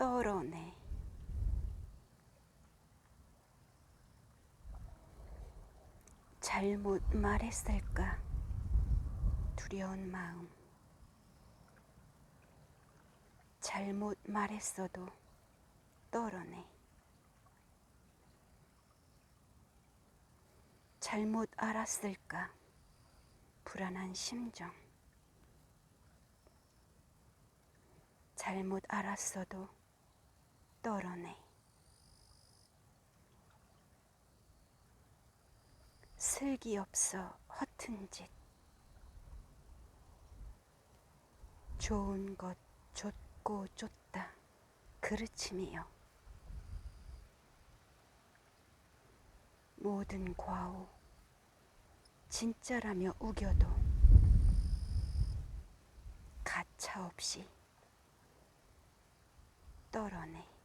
떨어내 잘못 말했을까? 두려운 마음. 잘못 말했어도 떨어내 잘못 알았을까? 불안한 심정. 잘못 알았어도 떨어내. 슬기 없어 허튼 짓. 좋은 것 줬고 쫓다. 그르침이여. 모든 과오 진짜라며 우겨도 가차 없이 떨어내